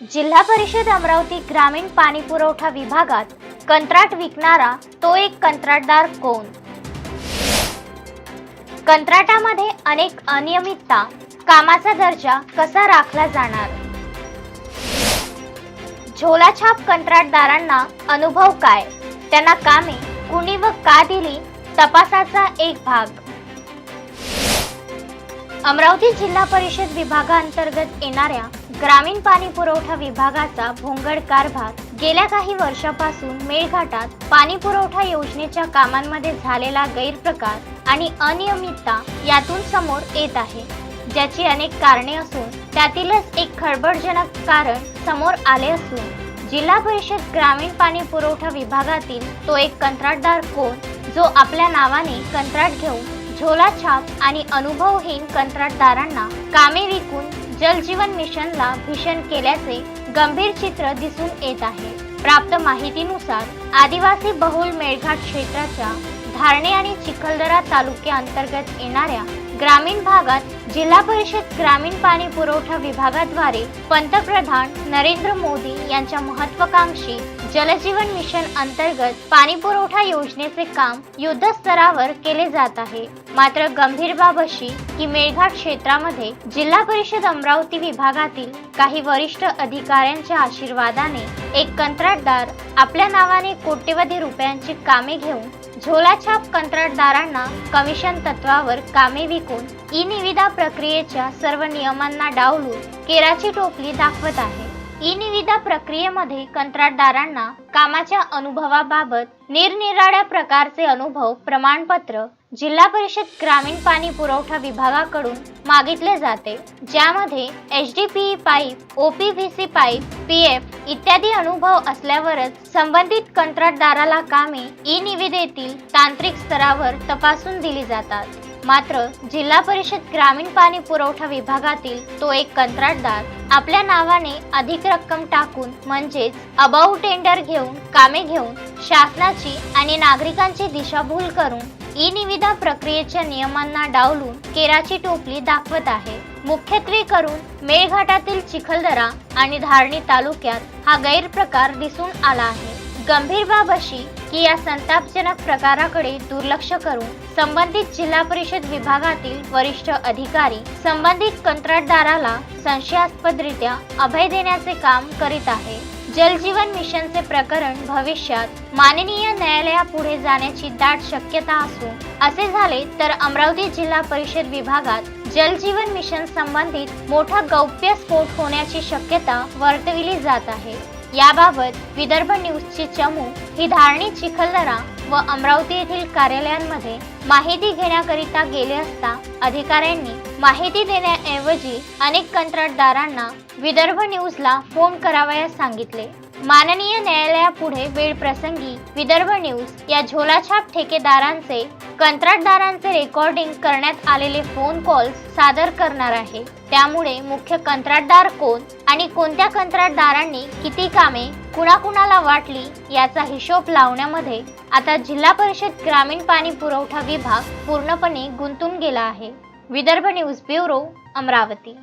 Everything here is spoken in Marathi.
जिल्हा परिषद अमरावती ग्रामीण पाणी पुरवठा विभागात कंत्राट विकणारा तो एक कंत्राटदार कोण? कंत्राटामध्ये अनेक अनियमितता कामाचा दर्जा कसा राखला जाणार? झोलाछाप कंत्राटदारांना अनुभव काय? त्यांना कामे कुणी व का दिली? तपासाचा एक भाग. अमरावती जिल्हा परिषद विभागाअंतर्गत येणाऱ्या ग्रामीण पाणी पुरवठा विभागाचा भोंगड कारभार गेल्या काही वर्षापासून मेळघाटात पाणी पुरवठा योजनेच्या कामांमध्ये झालेला गैरप्रकार आणि अनियमितता यातून समोर येत आहे. ज्याची अनेक कारणे असून त्यातीलच एक खळबळजनक कारण समोर आले असून जिल्हा परिषद ग्रामीण पाणी पुरवठा विभागातील तो एक कंत्राटदार कोण जो आपल्या नावाने कंत्राट घेऊन झोलाछाप आणि अनुभवहीन कंत्राटदारांना कामे विकून जलजीवन मिशनला भीषण केल्याचे गंभीर चित्र दिसून येत आहे. प्राप्त माहितीनुसार आदिवासी बहुल मेळघाट क्षेत्राच्या धारणे आणि चिखलदरा तालुक्याअंतर्गत येणाऱ्या ग्रामीण भागात जिल्हा परिषद ग्रामीण पाणी पुरवठा विभागाद्वारे पंतप्रधान नरेंद्र मोदी यांच्या महत्वाकांक्षी जलजीवन मिशन अंतर्गत पाणी पुरवठा योजनेचे काम युद्धस्तरावर केले जात आहे. मात्र गंभीर बाब अशी की मेळघाट क्षेत्रामध्ये जिल्हा परिषद अमरावती विभागातील काही वरिष्ठ अधिकाऱ्यांच्या आशीर्वादाने एक कंत्राटदार आपल्या नावाने कोट्यवधी रुपयांची कामे घेऊन झोलाछाप कंत्राटदारांना कमिशन तत्वावर कामे विकून ई निविदा प्रक्रियेच्या सर्व नियमांना डावलून केराची टोपली दाखवत आहे. ई निविदा प्रक्रियेमध्ये कंत्राटदारांना कामाच्या अनुभवाबाबत निरनिराळ्या प्रकारचे अनुभव प्रमाणपत्र जिल्हा परिषद ग्रामीण पाणी पुरवठा विभागाकडून मागितले जाते ज्यामध्ये H D P E pipe O P V C pipe P F इत्यादी अनुभव असल्यावरच संबंधित कंत्राटदाराला कामे ई निविदेतील तांत्रिक स्तरावर तपासून दिली जातात. मात्र जिल्हा परिषद ग्रामीण पाणी पुरवठा विभागातील तो एक कंत्राटदार आपल्या नावाने अधिक रक्कम टाकून म्हणजेच अबाऊ टेंडर घेऊन कामे घेऊन शासनाची आणि नागरिकांची दिशाभूल करून ई निविदा प्रक्रियेच्या नियमांना डावलून केराची टोपली दाखवत आहे. मुख्यत्वे करून मेळघाटातील चिखलदरा आणि धारणी तालुक्यात हा गैरप्रकार दिसून आला आहे. गंभीर बाब अशी की या संतापजनक प्रकाराकडे दुर्लक्ष करून संबंधित जिल्हा परिषद विभागातील वरिष्ठ अधिकारी संबंधित कंत्राटदाराला संशयास्पदरित्या अभय देण्याचे काम करीत आहे. जलजीवन मिशनचे प्रकरण भविष्यात माननीय न्यायालयापुढे जाण्याची दाट शक्यता असून असे झाले तर अमरावती जिल्हा परिषद विभागात जलजीवन मिशन संबंधित मोठा गौप्यस्फोट होण्याची शक्यता वर्तविली जात आहे. याबाबत विदर्भ न्यूजची चमू ही धारणी चिखलदरा व अमरावती येथील कार्यालयांमध्ये माहिती घेण्याकरिता गेले असता अधिकाऱ्यांनी माहिती देण्याऐवजी अनेक कंत्राटदारांना विदर्भ न्यूजला फोन करावयास सांगितले. माननीय न्यायालयापुढे वेळ प्रसंगी विदर्भ न्यूज या झोलाछाप ठेकेदारांचे कंत्राटदारांचे रेकॉर्डिंग करण्यात आलेले फोन कॉल्स सादर करणार आहे. त्यामुळे मुख्य कंत्राटदार कोण आणि कोणत्या कंत्राटदारांनी किती कामे कुणाकुणाला वाटली याचा हिशोब लावण्यामध्ये आता जिल्हा परिषद ग्रामीण पाणी पुरवठा विभाग पूर्णपणे गुंतून गेला आहे. Vidarbha news bureau Amravati.